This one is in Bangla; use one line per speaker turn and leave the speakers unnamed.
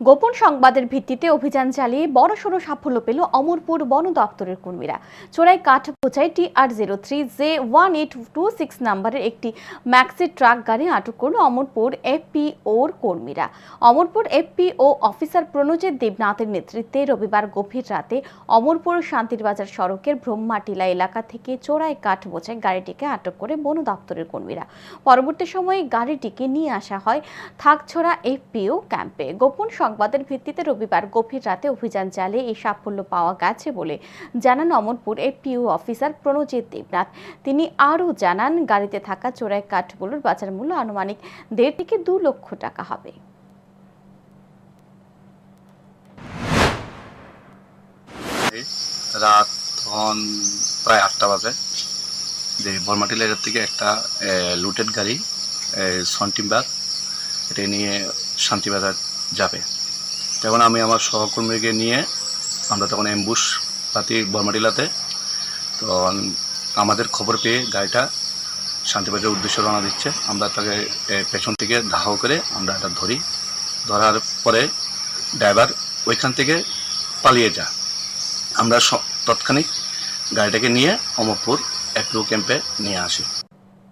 গোপন সংবাদের ভিত্তিতে অভিযান চালিয়ে বড়সড় সাফল্য পেল অমরপুর বন দপ্তরের কর্মীরা। চোরাই কাঠ বোঝাই T R zero three J one eight two six নাম্বারের একটি ম্যাক্সি ট্রাক গাড়ি আটক করল অমরপুর এফপিওর কর্মীরা। অমরপুর এফপিও অফিসার প্রণজিৎ দেবনাথের নেতৃত্বে রবিবার গভীর রাতে অমরপুর শান্তিরবাজার সড়কের ব্রহ্মাটিলা এলাকা থেকে চোরাই কাঠ বোঝাই গাড়িটিকে আটক করে বন দপ্তরের কর্মীরা। পরবর্তী সময়ে গাড়িটিকে নিয়ে আসা হয় থাকছড়া এফপিও ক্যাম্পে। গোপন সংবাদের ভিত্তিতে রবিবার গভীর রাতে অভিযান চালিয়ে এই সাফল্য পাওয়া গেছে বলে জানান অমরপুর এফপিও অফিসার প্রণজিৎ দেবনাথ। তিনি আরও জানান, গাড়িতে থাকা চোরাই কাঠগুলোর বাজার মূল্য আনুমানিক দেড় থেকে দু লক্ষ টাকা হবে।
রাত তখন প্রায় আটটা বাজে। যে বর্মাটি লেজার থেকে একটা লুটেড গাড়ি সন্টিমবাগ এটা নিয়ে শান্তিবাজার যাবে। তখন আমি আমার সহকর্মীকে নিয়ে আমরা তখন অ্যাম্বুশ পাতি বর্মাটিলাতে তখন আমাদের খবর পেয়ে গাড়িটা শান্তিবাজার উদ্দেশ্যে রওনা দিচ্ছে। আমরা তাকে পেছন থেকে ধাও করে আমরা এটা ধরি। ধরার পরে ড্রাইভার ওইখান থেকে পালিয়ে যা। আমরা তৎক্ষণিক গাড়িটাকে নিয়ে অমরপুর অ্যাপ্রো ক্যাম্পে নিয়ে আসি।